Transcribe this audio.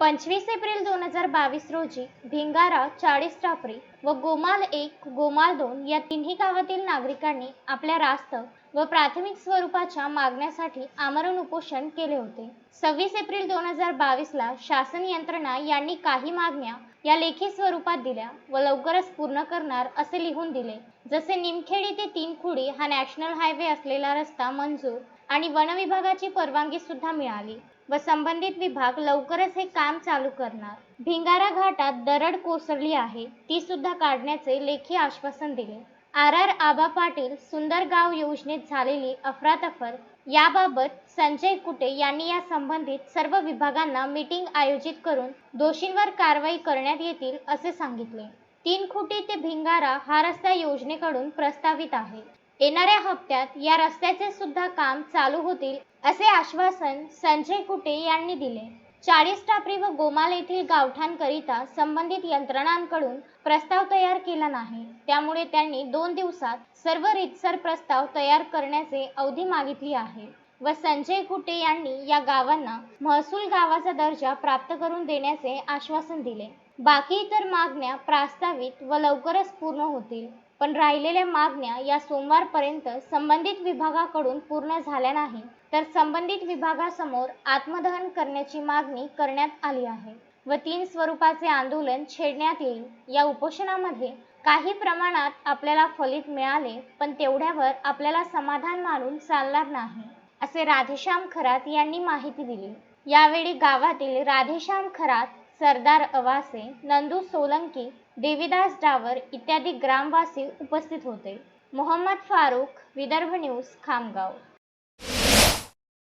पंचवीस एप्रिल दोन हजार बावीस रोजी भिंगारा चाळीस टापरी व गोमाल एक गोमाल दोन या तिन्ही गावातील नागरिकांनी आपल्या रास्त व प्राथमिक स्वरूपाच्या मागण्यासाठी आमरण उपोषण केले होते. सव्वीस एप्रिल दोन हजार बावीसला शासन यंत्रणा यांनी काही मागण्या या लेखी स्वरूपात दिल्या व लवकरच पूर्ण करणार असे लिहून दिले. जसे निमखेडी ते तीन खुडी हा नॅशनल हायवे असलेला रस्ता मंजूर आणि वनविभागाची परवानगी सुद्धा मिळाली. व संबंधित विभाग लवकरच हे काम चालू करणार. भिंगारा घाटात दरड कोसळली आहे ती सुद्धा काढण्याचे लेखी आश्वासन दिले. आर आर आबा पाटील सुंदर गाव योजनेत झालेली अफरातफर याबाबत संजय कुटे यांनी या संबंधित सर्व विभागांना मीटिंग आयोजित करून दोषींवर कारवाई करण्यात येतील असे सांगितले. तीन खुटी ते भिंगारा हा रस्ता योजनेकडून प्रस्तावित आहे. येणाऱ्या हप्त्यात या रस्त्याचे सुद्धा काम चालू होतील असे आश्वासन संजय कुटे यांनी दिले. चाळीस टापरी व गोमाल येथील गावठाणकरिता संबंधित यंत्रणांकडून प्रस्ताव तयार केला नाही. त्यामुळे त्यांनी दोन दिवसात सर्व रीतसर प्रस्ताव तयार करण्याचे अवधी मागितली आहे. व संजय कुटे यांनी या गावांना महसूल गावाचा दर्जा प्राप्त करून देण्याचे आश्वासन दिले. बाकी इतर मागण्या प्रास्तावित व लवकरच पूर्ण होतील पण राहिलेल्या मागण्या या सोमवारपर्यंत संबंधित विभागाकडून पूर्ण झाल्या नाही तर संबंधित विभागासमोर आत्मदहन करण्याची मागणी करण्यात आली आहे व तीन स्वरूपाचे आंदोलन छेडण्यात येईल या उपोषणामध्ये काही प्रमाणात आपल्याला फलित मिळाले पण तेवढ्यावर आपल्याला समाधान मानून चालणार नाही. असे राधेश्याम खरात यांनी माहिती दिली. यावेळी गावातील राधेश्याम खरात सरदार अवासे नंदू सोलंकी देवीदास डावर इत्यादी ग्रामवासी उपस्थित होते. मोहम्मद फारूक विदर्भ न्यूज खामगाव.